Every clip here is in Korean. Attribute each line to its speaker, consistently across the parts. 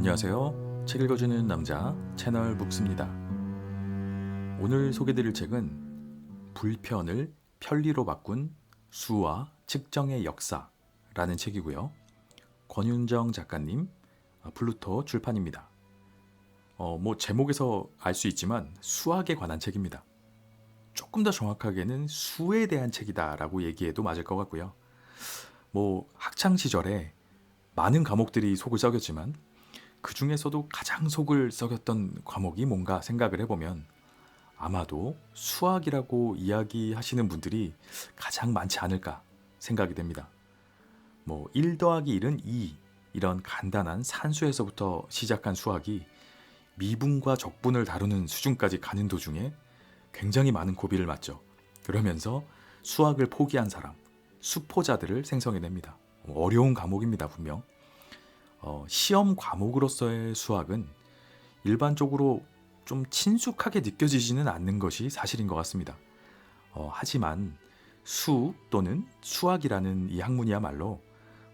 Speaker 1: 안녕하세요. 책 읽어주는 남자 채널 북스입니다. 오늘 소개드릴 책은 불편을 편리로 바꾼 수와 측정의 역사라는 책이고요. 권윤정 작가님, 아, 플루토 출판입니다. 어, 뭐 제목에서 알 수 있지만 수학에 관한 책입니다. 조금 더 정확하게는 수에 대한 책이다라고 얘기해도 맞을 것 같고요. 뭐 학창 시절에 많은 과목들이 속을 썩였지만 그 중에서도 가장 속을 썩였던 과목이 뭔가 생각을 해보면 아마도 수학이라고 이야기하시는 분들이 가장 많지 않을까 생각이 됩니다. 뭐 1 더하기 1은 2 이런 간단한 산수에서부터 시작한 수학이 미분과 적분을 다루는 수준까지 가는 도중에 굉장히 많은 고비를 맞죠. 그러면서 수학을 포기한 사람, 수포자들을 생성해냅니다. 어려운 과목입니다, 분명. 어, 시험 과목으로서의 수학은 일반적으로 좀 친숙하게 느껴지지는 않는 것이 사실인 것 같습니다. 어, 하지만 수 또는 수학이라는 이 학문이야말로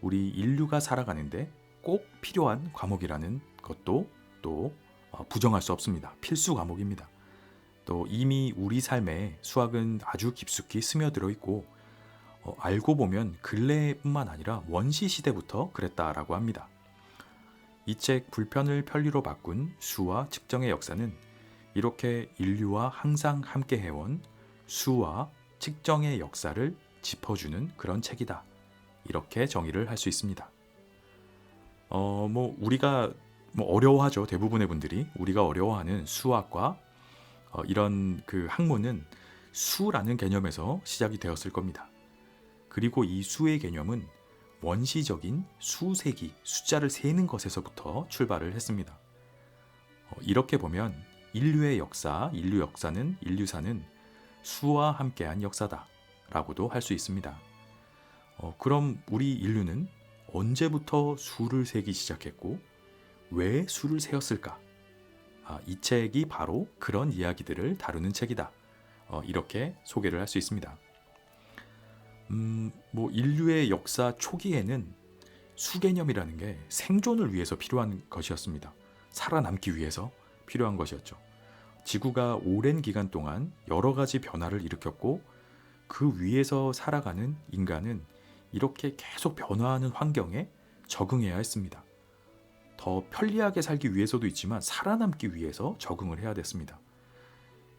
Speaker 1: 우리 인류가 살아가는데 꼭 필요한 과목이라는 것도 또 어, 부정할 수 없습니다. 필수 과목입니다. 또 이미 우리 삶에 수학은 아주 깊숙이 스며들어 있고 어, 알고 보면 근래뿐만 아니라 원시 시대부터 그랬다라고 합니다. 이 책 불편을 편리로 바꾼 수와 측정의 역사는 이렇게 인류와 항상 함께 해온 수와 측정의 역사를 짚어주는 그런 책이다. 이렇게 정의를 할 수 있습니다. 어, 뭐 우리가 뭐 어려워하죠. 대부분의 분들이 우리가 어려워하는 수학과 어, 이런 그 학문은 수라는 개념에서 시작이 되었을 겁니다. 그리고 이 수의 개념은 원시적인 수세기, 숫자를 세는 것에서부터 출발을 했습니다. 어, 이렇게 보면 인류의 역사, 인류 역사는, 인류사는 수와 함께한 역사다. 라고도 할 수 있습니다. 어, 그럼 우리 인류는 언제부터 수를 세기 시작했고, 왜 수를 세었을까? 아, 이 책이 바로 그런 이야기들을 다루는 책이다. 어, 이렇게 소개를 할 수 있습니다. 음, 뭐 인류의 역사 초기에는 수개념이라는 게 생존을 위해서 필요한 것이었습니다. 살아남기 위해서 필요한 것이었죠. 지구가 오랜 기간 동안 여러 가지 변화를 일으켰고 그 위에서 살아가는 인간은 이렇게 계속 변화하는 환경에 적응해야 했습니다. 더 편리하게 살기 위해서도 있지만 살아남기 위해서 적응을 해야 됐습니다.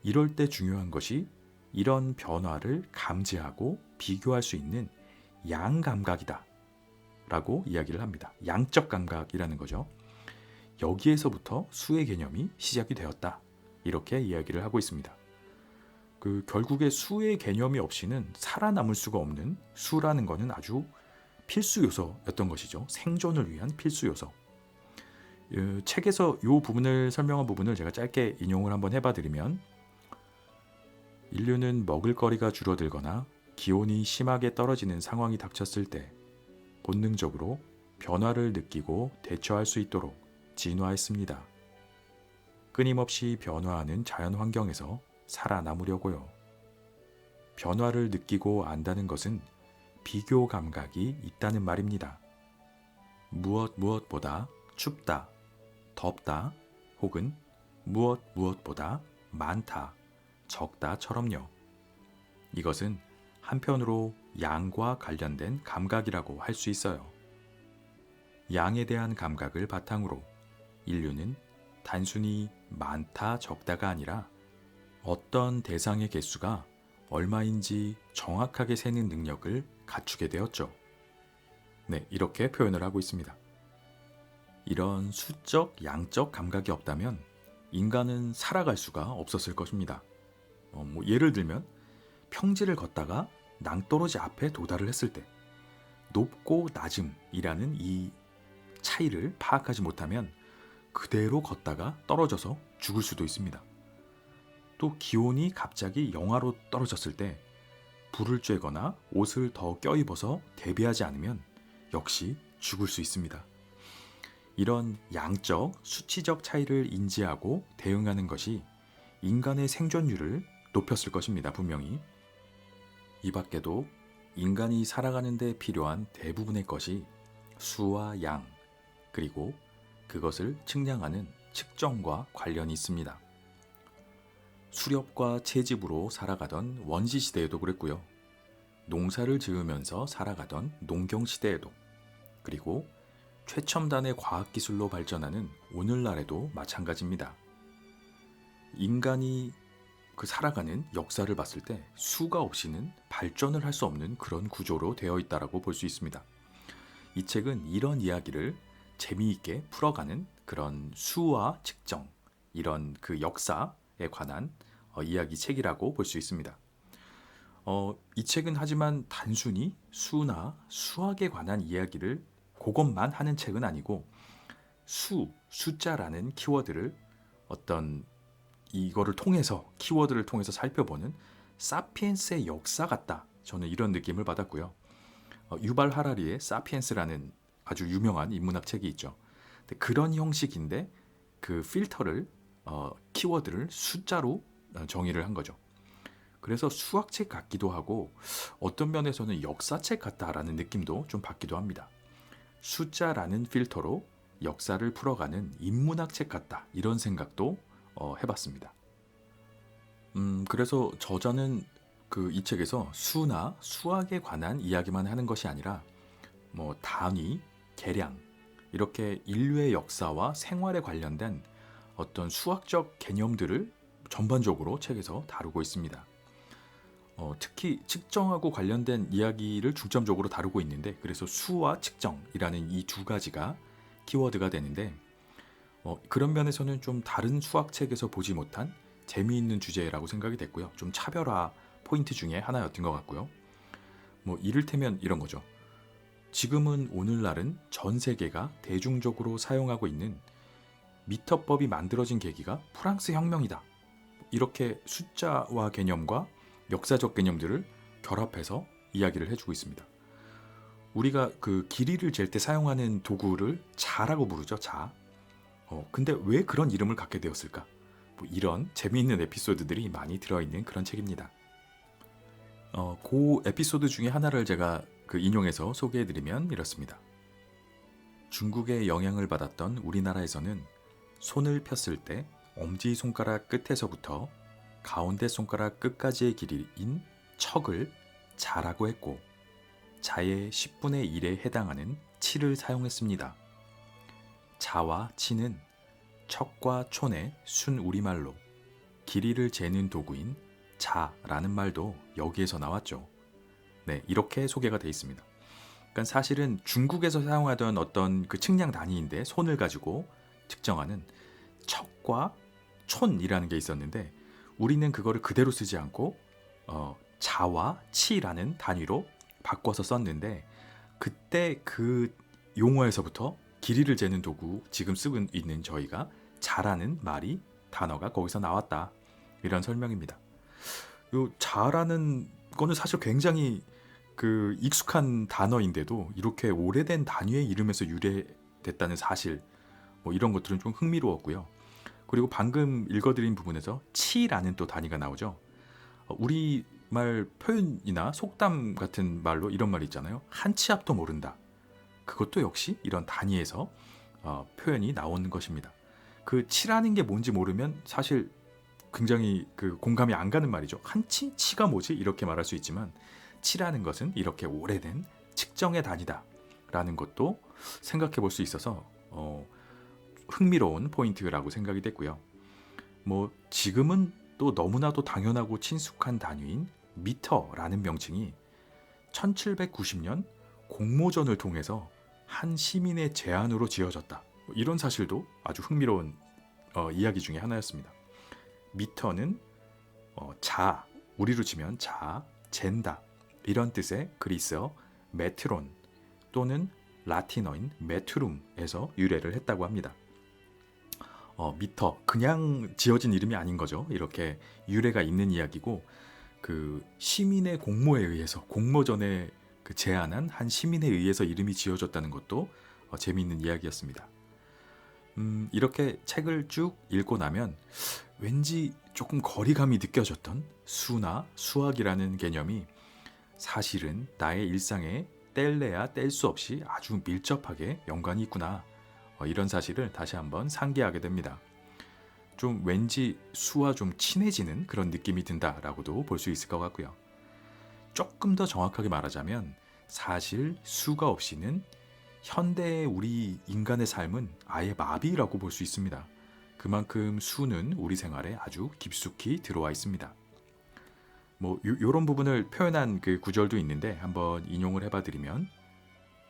Speaker 1: 이럴 때 중요한 것이 이런 변화를 감지하고 비교할 수 있는 양 감각이다. 라고 이야기를 합니다. 양적 감각이라는 거죠. 여기에서부터 수의 개념이 시작이 되었다. 이렇게 이야기를 하고 있습니다. 그 결국에 수의 개념이 없이는 살아남을 수가 없는 수라는 것은 아주 필수 요소였던 것이죠. 생존을 위한 필수 요소. 어, 책에서 이 부분을 설명한 부분을 제가 짧게 인용을 한번 해봐 드리면 인류는 먹을거리가 줄어들거나 기온이 심하게 떨어지는 상황이 닥쳤을 때 본능적으로 변화를 느끼고 대처할 수 있도록 진화했습니다. 끊임없이 변화하는 자연 환경에서 살아남으려고요. 변화를 느끼고 안다는 것은 비교 감각이 있다는 말입니다. 무엇 무엇보다 춥다, 덥다, 혹은 무엇 무엇보다 많다, 적다처럼요. 이것은 한편으로 양과 관련된 감각이라고 할 수 있어요. 양에 대한 감각을 바탕으로 인류는 단순히 많다 적다가 아니라 어떤 대상의 개수가 얼마인지 정확하게 세는 능력을 갖추게 되었죠. 네, 이렇게 표현을 하고 있습니다. 이런 수적, 양적 감각이 없다면 인간은 살아갈 수가 없었을 것입니다. 어, 뭐 예를 들면 평지를 걷다가 낭떠러지 앞에 도달을 했을 때 높고 낮음이라는 이 차이를 파악하지 못하면 그대로 걷다가 떨어져서 죽을 수도 있습니다. 또 기온이 갑자기 영하로 떨어졌을 때 불을 쬐거나 옷을 더 껴입어서 대비하지 않으면 역시 죽을 수 있습니다. 이런 양적, 수치적 차이를 인지하고 대응하는 것이 인간의 생존율을 높였을 것입니다. 분명히. 이 밖에도 인간이 살아가는 데 필요한 대부분의 것이 수와 양, 그리고 그것을 측량하는 측정과 관련이 있습니다. 수렵과 채집으로 살아가던 원시 시대에도 그랬고요. 농사를 지으면서 살아가던 농경 시대에도 그리고 최첨단의 과학 기술로 발전하는 오늘날에도 마찬가지입니다. 인간이 그 살아가는 역사를 봤을 때 수가 없이는 발전을 할 수 없는 그런 구조로 되어 있다라고 볼 수 있습니다. 이 책은 이런 이야기를 재미있게 풀어가는 그런 수와 측정 이런 그 역사에 관한 어, 이야기 책이라고 볼 수 있습니다. 어, 이 책은 하지만 단순히 수나 수학에 관한 이야기를 그것만 하는 책은 아니고 수, 숫자라는 키워드를 어떤 이거를 통해서 키워드를 통해서 살펴보는 사피엔스의 역사 같다. 저는 이런 느낌을 받았고요. 어, 유발 하라리의 사피엔스라는 아주 유명한 인문학 책이 있죠. 그런 형식인데 그 필터를 어, 키워드를 숫자로 어, 정의를 한 거죠. 그래서 수학책 같기도 하고 어떤 면에서는 역사책 같다라는 느낌도 좀 받기도 합니다. 숫자라는 필터로 역사를 풀어가는 인문학 책 같다 이런 생각도 어, 해봤습니다. 음, 그래서 저자는 그 이 책에서 수나 수학에 관한 이야기만 하는 것이 아니라 뭐 단위, 계량 이렇게 인류의 역사와 생활에 관련된 어떤 수학적 개념들을 전반적으로 책에서 다루고 있습니다. 어, 특히 측정하고 관련된 이야기를 중점적으로 다루고 있는데 그래서 수와 측정이라는 이 두 가지가 키워드가 되는데 어, 그런 면에서는 좀 다른 수학책에서 보지 못한 재미있는 주제라고 생각이 됐고요. 좀 차별화 포인트 중에 하나였던 것 같고요. 뭐 이를테면 이런 거죠. 지금은 오늘날은 전 세계가 대중적으로 사용하고 있는 미터법이 만들어진 계기가 프랑스 혁명이다. 이렇게 숫자와 개념과 역사적 개념들을 결합해서 이야기를 해주고 있습니다. 우리가 그 길이를 잴 때 사용하는 도구를 자라고 부르죠. 자. 어, 근데 왜 그런 이름을 갖게 되었을까? 뭐 이런 재미있는 에피소드들이 많이 들어있는 그런 책입니다. 어, 그 에피소드 중에 하나를 제가 그 인용해서 소개해드리면 이렇습니다. 중국의 영향을 받았던 우리나라에서는 손을 폈을 때 엄지 손가락 끝에서부터 가운데 손가락 끝까지의 길이인 척을 자라고 했고 자의 10분의 1에 해당하는 치를 사용했습니다. 자와 치는 척과 촌의 순 우리말로 길이를 재는 도구인 자라는 말도 여기에서 나왔죠. 네, 이렇게 소개가 되어 있습니다. 그러니까 사실은 중국에서 사용하던 어떤 그 측량 단위인데 손을 가지고 측정하는 척과 촌이라는 게 있었는데 우리는 그거를 그대로 쓰지 않고 어, 자와 치라는 단위로 바꿔서 썼는데 그때 그 용어에서부터 길이를 재는 도구 지금 쓰고 있는 저희가 자라는 말이 단어가 거기서 나왔다 이런 설명입니다. 요 자라는 거는 사실 굉장히 그 익숙한 단어인데도 이렇게 오래된 단위의 이름에서 유래됐다는 사실 뭐 이런 것들은 좀 흥미로웠고요. 그리고 방금 읽어드린 부분에서 치라는 또 단위가 나오죠. 어, 우리 말 표현이나 속담 같은 말로 이런 말이 있잖아요. 한 치 앞도 모른다. 그것도 역시 이런 단위에서 어, 표현이 나오는 것입니다. 그 치라는 게 뭔지 모르면 사실 굉장히 그 공감이 안 가는 말이죠. 한 치? 치가 뭐지? 이렇게 말할 수 있지만 치라는 것은 이렇게 오래된 측정의 단위다라는 것도 생각해 볼 수 있어서 어, 흥미로운 포인트라고 생각이 됐고요. 뭐 지금은 또 너무나도 당연하고 친숙한 단위인 미터라는 명칭이 1790년 공모전을 통해서 한 시민의 제안으로 지어졌다. 뭐 이런 사실도 아주 흥미로운 어, 이야기 중에 하나였습니다. 미터는 어, 자, 우리로 치면 자, 젠다 이런 뜻의 그리스어 메트론 또는 라틴어인 메트룸에서 유래를 했다고 합니다. 어, 미터 그냥 지어진 이름이 아닌 거죠. 이렇게 유래가 있는 이야기고 그 시민의 공모에 의해서 공모전에 그 제안한 한 시민에 의해서 이름이 지어졌다는 것도 어, 재미있는 이야기였습니다. 음, 이렇게 책을 쭉 읽고 나면 왠지 조금 거리감이 느껴졌던 수나 수학이라는 개념이 사실은 나의 일상에 뗄래야 뗄 수 없이 아주 밀접하게 연관이 있구나. 어, 이런 사실을 다시 한번 상기하게 됩니다. 좀 왠지 수와 좀 친해지는 그런 느낌이 든다라고도 볼 수 있을 것 같고요. 조금 더 정확하게 말하자면 사실 수가 없이는 현대의 우리 인간의 삶은 아예 마비라고 볼 수 있습니다. 그만큼 수는 우리 생활에 아주 깊숙이 들어와 있습니다. 뭐 요, 런 부분을 표현한 그 구절도 있는데 한번 인용을 해봐 드리면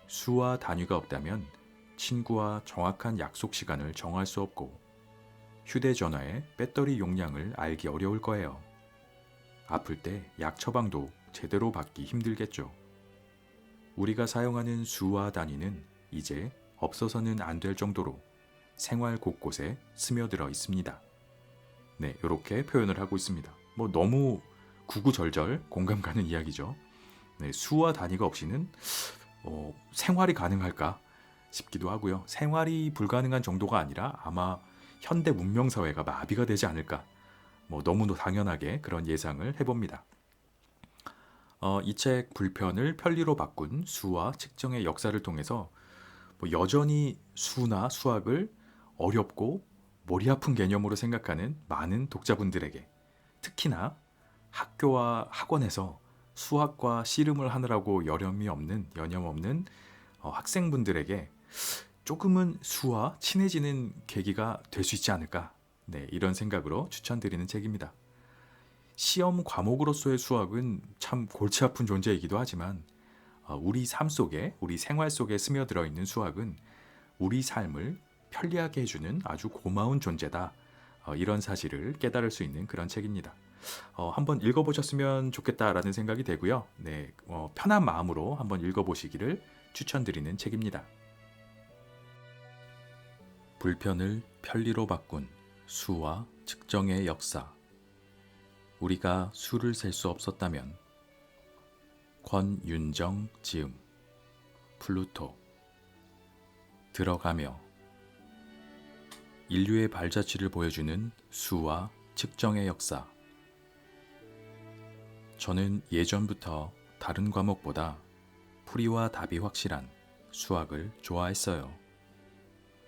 Speaker 1: 수와 단위가 없다면 친구와 정확한 약속 시간을 정할 수 없고 휴대전화의 배터리 용량을 알기 어려울 거예요. 아플 때 약 처방도 제대로 받기 힘들겠죠. 우리가 사용하는 수와 단위는 이제 없어서는 안 될 정도로 생활 곳곳에 스며들어 있습니다. 네, 이렇게 표현을 하고 있습니다. 뭐 너무 구구절절 공감 가는 이야기죠. 네, 수와 단위가 없이는 어, 생활이 가능할까 싶기도 하고요. 생활이 불가능한 정도가 아니라 아마 현대 문명 사회가 마비가 되지 않을까. 뭐 너무도 당연하게 그런 예상을 해봅니다. 어, 이 책 불편을 편리로 바꾼 수와 측정의 역사를 통해서 뭐 여전히 수나 수학을 어렵고 머리 아픈 개념으로 생각하는 많은 독자분들에게 특히나 학교와 학원에서 수학과 씨름을 하느라고 여념이 없는 여념 없는 어, 학생분들에게 조금은 수와 친해지는 계기가 될 수 있지 않을까 네, 이런 생각으로 추천드리는 책입니다. 시험 과목으로서의 수학은 참 골치 아픈 존재이기도 하지만 어, 우리 삶 속에 우리 생활 속에 스며들어 있는 수학은 우리 삶을 편리하게 해주는 아주 고마운 존재다. 어, 이런 사실을 깨달을 수 있는 그런 책입니다. 어, 한번 읽어보셨으면 좋겠다라는 생각이 되고요. 네, 어, 편한 마음으로 한번 읽어보시기를 추천드리는 책입니다. 불편을 편리로 바꾼 수와 측정의 역사. 우리가 수를 셀 수 없었다면 권윤정 지음 플루토 들어가며 인류의 발자취를 보여주는 수와 측정의 역사. 저는 예전부터 다른 과목보다 풀이와 답이 확실한 수학을 좋아했어요.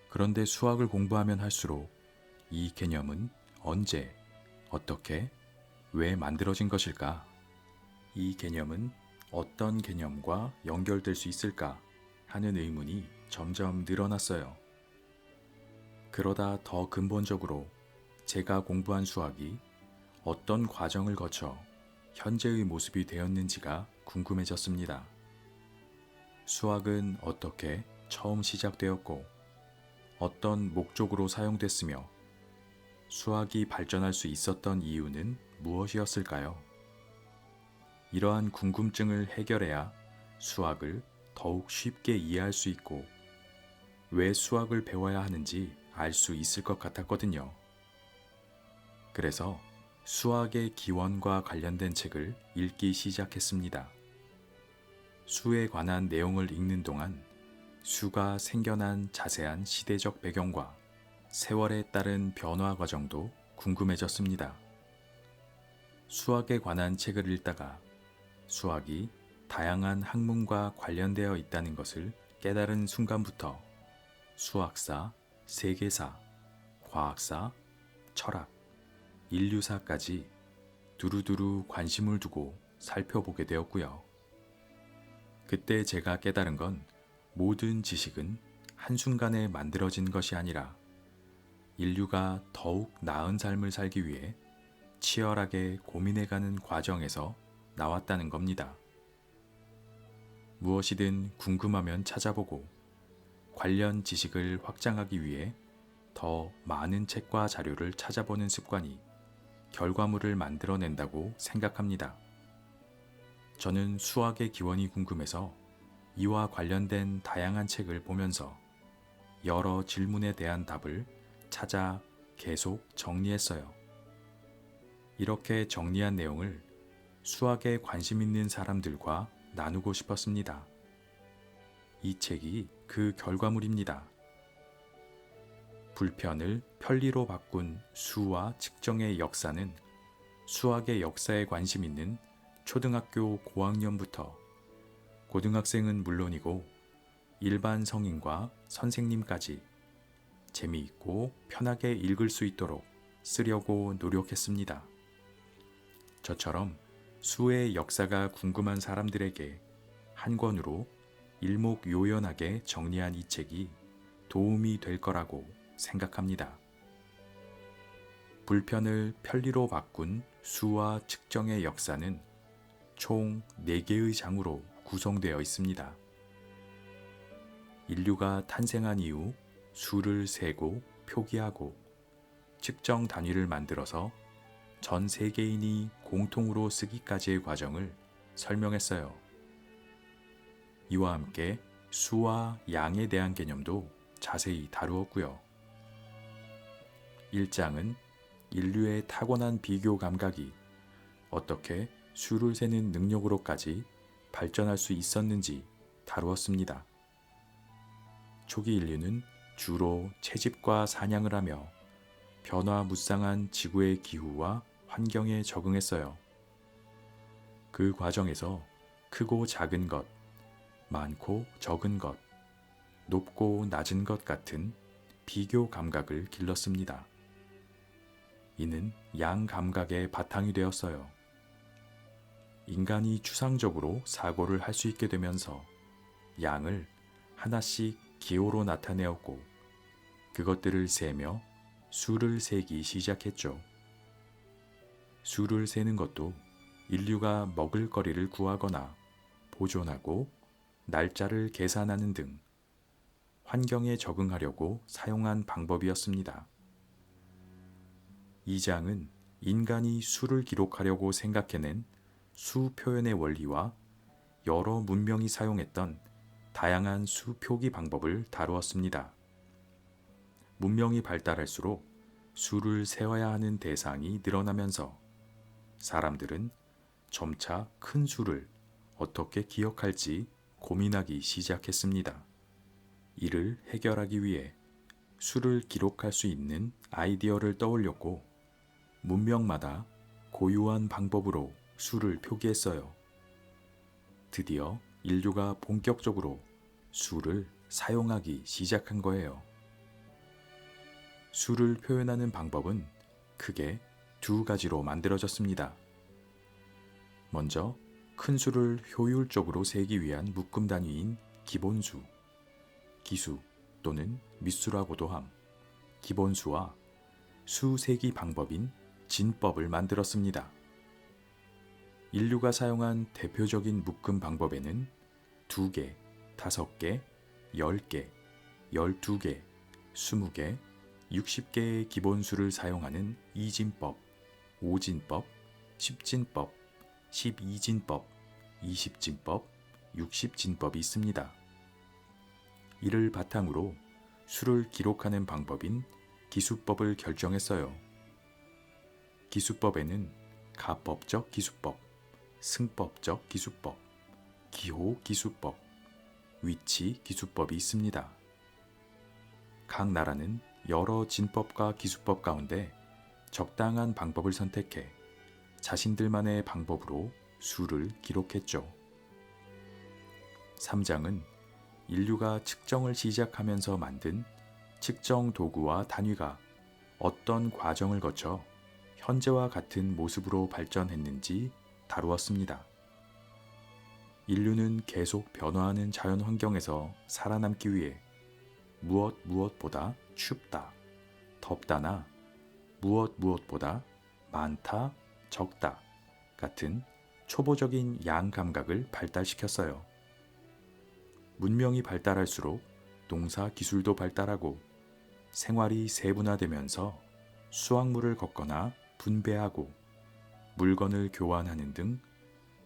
Speaker 1: 그런데 수학을 공부하면 할수록 이 개념은 언제, 어떻게, 왜 만들어진 것일까? 이 개념은 어떤 개념과 연결될 수 있을까? 하는 의문이 점점 늘어났어요. 그러다 더 근본적으로 제가 공부한 수학이 어떤 과정을 거쳐 현재의 모습이 되었는지가 궁금해졌습니다. 수학은 어떻게 처음 시작되었고 어떤 목적으로 사용됐으며 수학이 발전할 수 있었던 이유는 무엇이었을까요? 이러한 궁금증을 해결해야 수학을 더욱 쉽게 이해할 수 있고 왜 수학을 배워야 하는지 알 수 있을 것 같았거든요. 그래서 수학의 기원과 관련된 책을 읽기 시작했습니다. 수에 관한 내용을 읽는 동안 수가 생겨난 자세한 시대적 배경과 세월에 따른 변화 과정도 궁금해졌습니다. 수학에 관한 책을 읽다가 수학이 다양한 학문과 관련되어 있다는 것을 깨달은 순간부터 수학사, 세계사, 과학사, 철학, 인류사까지 두루두루 관심을 두고 살펴보게 되었고요. 그때 제가 깨달은 건 모든 지식은 한순간에 만들어진 것이 아니라 인류가 더욱 나은 삶을 살기 위해 치열하게 고민해가는 과정에서 나왔다는 겁니다. 무엇이든 궁금하면 찾아보고 관련 지식을 확장하기 위해 더 많은 책과 자료를 찾아보는 습관이 결과물을 만들어낸다고 생각합니다. 저는 수학의 기원이 궁금해서 이와 관련된 다양한 책을 보면서 여러 질문에 대한 답을 찾아 계속 정리했어요. 이렇게 정리한 내용을 수학에 관심 있는 사람들과 나누고 싶었습니다. 이 책이 그 결과물입니다. 불편을 편리로 바꾼 수와 측정의 역사는 수학의 역사에 관심 있는 초등학교 고학년부터 고등학생은 물론이고 일반 성인과 선생님까지 재미있고 편하게 읽을 수 있도록 쓰려고 노력했습니다. 저처럼 수의 역사가 궁금한 사람들에게 한 권으로 일목요연하게 정리한 이 책이 도움이 될 거라고 생각합니다. 불편을 편리로 바꾼 수와 측정의 역사는 총 4개의 장으로 구성되어 있습니다. 인류가 탄생한 이후 수를 세고 표기하고 측정 단위를 만들어서 전 세계인이 공통으로 쓰기까지의 과정을 설명했어요. 이와 함께 수와 양에 대한 개념도 자세히 다루었고요. 1장은 인류의 타고난 비교 감각이 어떻게 수를 세는 능력으로까지 발전할 수 있었는지 다루었습니다. 초기 인류는 주로 채집과 사냥을 하며 변화 무쌍한 지구의 기후와 환경에 적응했어요. 그 과정에서 크고 작은 것, 많고 적은 것, 높고 낮은 것 같은 비교 감각을 길렀습니다. 이는 양 감각의 바탕이 되었어요. 인간이 추상적으로 사고를 할 수 있게 되면서 양을 하나씩 기호로 나타내었고 그것들을 세며 수를 세기 시작했죠. 수를 세는 것도 인류가 먹을 거리를 구하거나 보존하고 날짜를 계산하는 등 환경에 적응하려고 사용한 방법이었습니다. 이 장은 인간이 수를 기록하려고 생각해낸 수 표현의 원리와 여러 문명이 사용했던 다양한 수 표기 방법을 다루었습니다. 문명이 발달할수록 수를 세워야 하는 대상이 늘어나면서 사람들은 점차 큰 수를 어떻게 기억할지 고민하기 시작했습니다. 이를 해결하기 위해 수를 기록할 수 있는 아이디어를 떠올렸고 문명마다 고유한 방법으로 수를 표기했어요. 드디어 인류가 본격적으로 수를 사용하기 시작한 거예요. 수를 표현하는 방법은 크게 두 가지로 만들어졌습니다. 먼저 큰 수를 효율적으로 세기 위한 묶음 단위인 기본수, 기수 또는 밑수라고도 함, 기본수와 수 세기 방법인 진법을 만들었습니다. 인류가 사용한 대표적인 묶음 방법에는 두 개, 다섯 개, 열 개, 열두 개, 스무 개, 60개의 기본수를 사용하는 이진법, 오진법, 십진법, 십이진법, 이십진법, 육십진법이 있습니다. 이를 바탕으로 수를 기록하는 방법인 기수법을 결정했어요. 기수법에는 가법적 기수법, 승법적 기수법, 기호 기수법, 위치 기수법이 있습니다. 각 나라는 여러 진법과 기수법 가운데 적당한 방법을 선택해 자신들만의 방법으로 수를 기록했죠. 3장은 인류가 측정을 시작하면서 만든 측정 도구와 단위가 어떤 과정을 거쳐 현재와 같은 모습으로 발전했는지 다루었습니다. 인류는 계속 변화하는 자연 환경에서 살아남기 위해 무엇 무엇보다 춥다, 덥다나 무엇 무엇보다 많다, 적다 같은 초보적인 양 감각을 발달시켰어요. 문명이 발달할수록 농사 기술도 발달하고 생활이 세분화되면서 수확물을 걷거나 분배하고 물건을 교환하는 등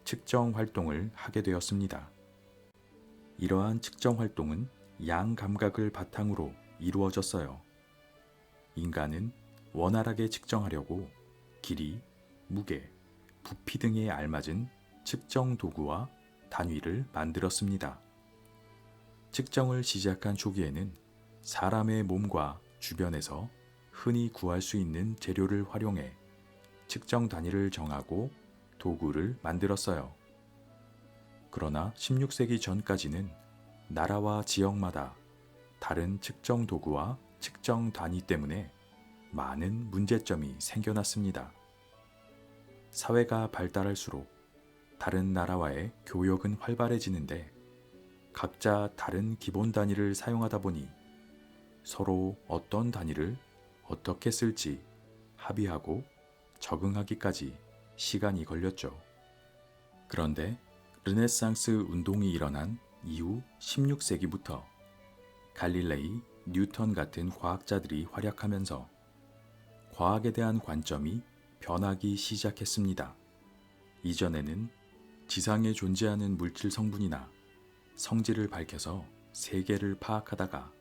Speaker 1: 측정 활동을 하게 되었습니다. 이러한 측정 활동은 양 감각을 바탕으로 이루어졌어요. 인간은 원활하게 측정하려고 길이, 무게, 부피 등에 알맞은 측정 도구와 단위를 만들었습니다. 측정을 시작한 초기에는 사람의 몸과 주변에서 흔히 구할 수 있는 재료를 활용해 측정 단위를 정하고 도구를 만들었어요. 그러나 16세기 전까지는 나라와 지역마다 다른 측정 도구와 측정 단위 때문에 많은 문제점이 생겨났습니다. 사회가 발달할수록 다른 나라와의 교역은 활발해지는데 각자 다른 기본 단위를 사용하다 보니 서로 어떤 단위를 어떻게 쓸지 합의하고 적응하기까지 시간이 걸렸죠. 그런데 르네상스 운동이 일어난 이후 16세기부터 갈릴레이, 뉴턴 같은 과학자들이 활약하면서 과학에 대한 관점이 변하기 시작했습니다. 이전에는 지상에 존재하는 물질 성분이나 성질을 밝혀서 세계를 파악하다가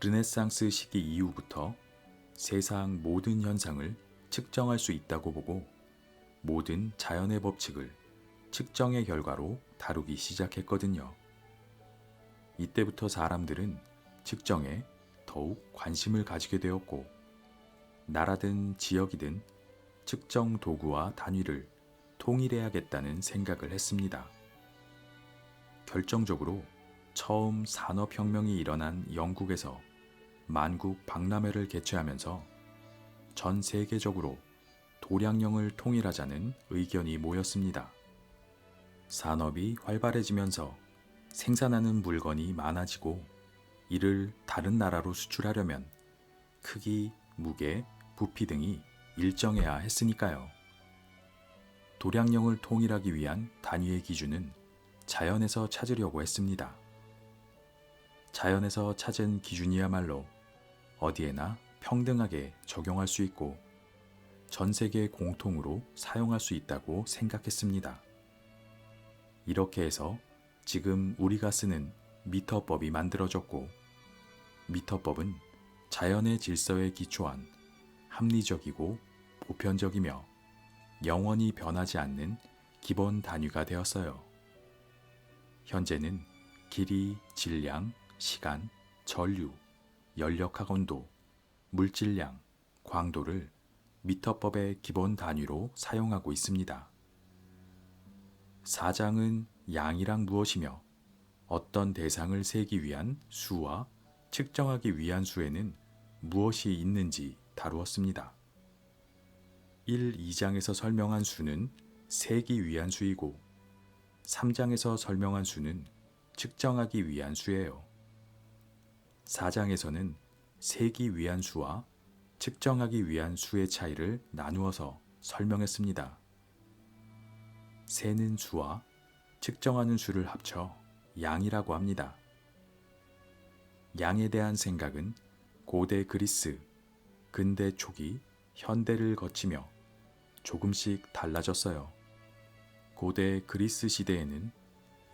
Speaker 1: 르네상스 시기 이후부터 세상 모든 현상을 측정할 수 있다고 보고 모든 자연의 법칙을 측정의 결과로 다루기 시작했거든요. 이때부터 사람들은 측정에 더욱 관심을 가지게 되었고, 나라든 지역이든 측정 도구와 단위를 통일해야겠다는 생각을 했습니다. 결정적으로 처음 산업혁명이 일어난 영국에서 만국 박람회를 개최하면서 전 세계적으로 도량령을 통일하자는 의견이 모였습니다. 산업이 활발해지면서 생산하는 물건이 많아지고 이를 다른 나라로 수출하려면 크기, 무게, 부피 등이 일정해야 했으니까요. 도량령을 통일하기 위한 단위의 기준은 자연에서 찾으려고 했습니다. 자연에서 찾은 기준이야말로 어디에나 평등하게 적용할 수 있고 전 세계 공통으로 사용할 수 있다고 생각했습니다. 이렇게 해서 지금 우리가 쓰는 미터법이 만들어졌고 미터법은 자연의 질서에 기초한 합리적이고 보편적이며 영원히 변하지 않는 기본 단위가 되었어요. 현재는 길이, 질량, 시간, 전류, 연력학 온도, 물질량, 광도를 미터법의 기본 단위로 사용하고 있습니다. 사장은 양이랑 무엇이며 어떤 대상을 세기 위한 수와 측정하기 위한 수에는 무엇이 있는지 다루었습니다. 1, 2장에서 설명한 수는 세기 위한 수이고 3장에서 설명한 수는 측정하기 위한 수예요. 4장에서는 세기 위한 수와 측정하기 위한 수의 차이를 나누어서 설명했습니다. 세는 수와 측정하는 수를 합쳐 양이라고 합니다. 양에 대한 생각은 고대 그리스, 근대 초기, 현대를 거치며 조금씩 달라졌어요. 고대 그리스 시대에는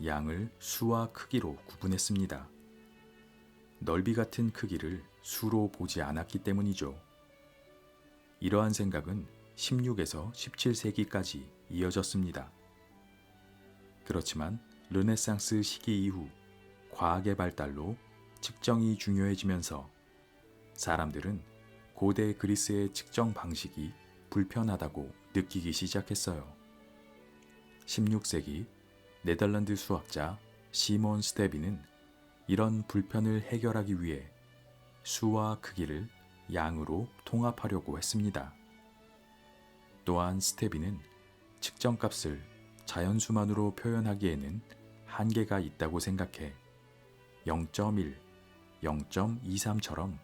Speaker 1: 양을 수와 크기로 구분했습니다. 넓이 같은 크기를 수로 보지 않았기 때문이죠. 이러한 생각은 16에서 17세기까지 이어졌습니다. 그렇지만 르네상스 시기 이후 과학의 발달로 측정이 중요해지면서 사람들은 고대 그리스의 측정 방식이 불편하다고 느끼기 시작했어요. 16세기 네덜란드 수학자 시몬 스테비는 이런 불편을 해결하기 위해 수와 크기를 양으로 통합하려고 했습니다. 또한 스테비는 측정값을 자연수만으로 표현하기에는 한계가 있다고 생각해 0.1, 0.23처럼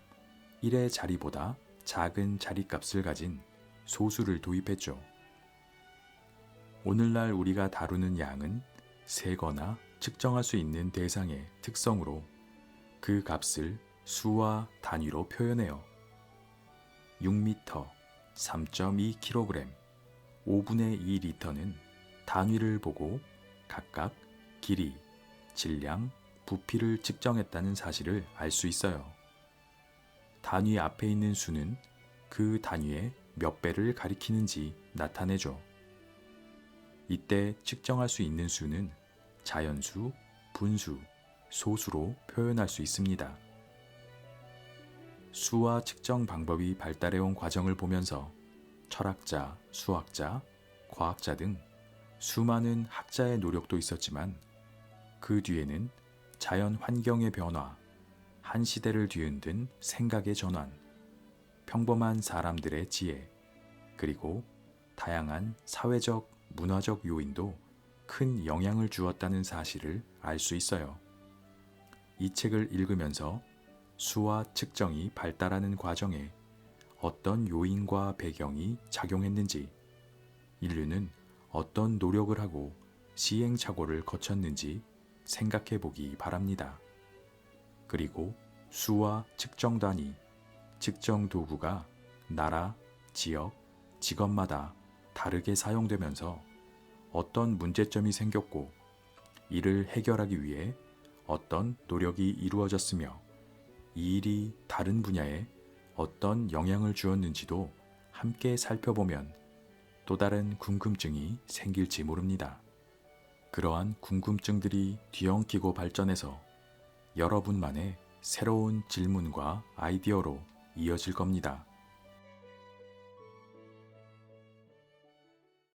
Speaker 1: 1의 자리보다 작은 자리값을 가진 소수를 도입했죠. 오늘날 우리가 다루는 양은 세거나 측정할 수 있는 대상의 특성으로 그 값을 수와 단위로 표현해요. 6m, 3.2kg, 5분의 2리터는 단위를 보고 각각 길이, 질량, 부피를 측정했다는 사실을 알 수 있어요. 단위 앞에 있는 수는 그 단위의 몇 배를 가리키는지 나타내죠. 이때 측정할 수 있는 수는 자연수, 분수, 소수로 표현할 수 있습니다. 수와 측정 방법이 발달해온 과정을 보면서 철학자, 수학자, 과학자 등 수많은 학자의 노력도 있었지만 그 뒤에는 자연 환경의 변화, 한 시대를 뒤흔든 생각의 전환, 평범한 사람들의 지혜, 그리고 다양한 사회적, 문화적 요인도 큰 영향을 주었다는 사실을 알 수 있어요. 이 책을 읽으면서 수와 측정이 발달하는 과정에 어떤 요인과 배경이 작용했는지, 인류는 어떤 노력을 하고 시행착오를 거쳤는지 생각해 보기 바랍니다. 그리고 수와 측정 단위, 측정 도구가 나라, 지역, 직업마다 다르게 사용되면서 어떤 문제점이 생겼고 이를 해결하기 위해 어떤 노력이 이루어졌으며 이 일이 다른 분야에 어떤 영향을 주었는지도 함께 살펴보면 또 다른 궁금증이 생길지 모릅니다. 그러한 궁금증들이 뒤엉키고 발전해서 여러분만의 새로운 질문과 아이디어로 이어질 겁니다.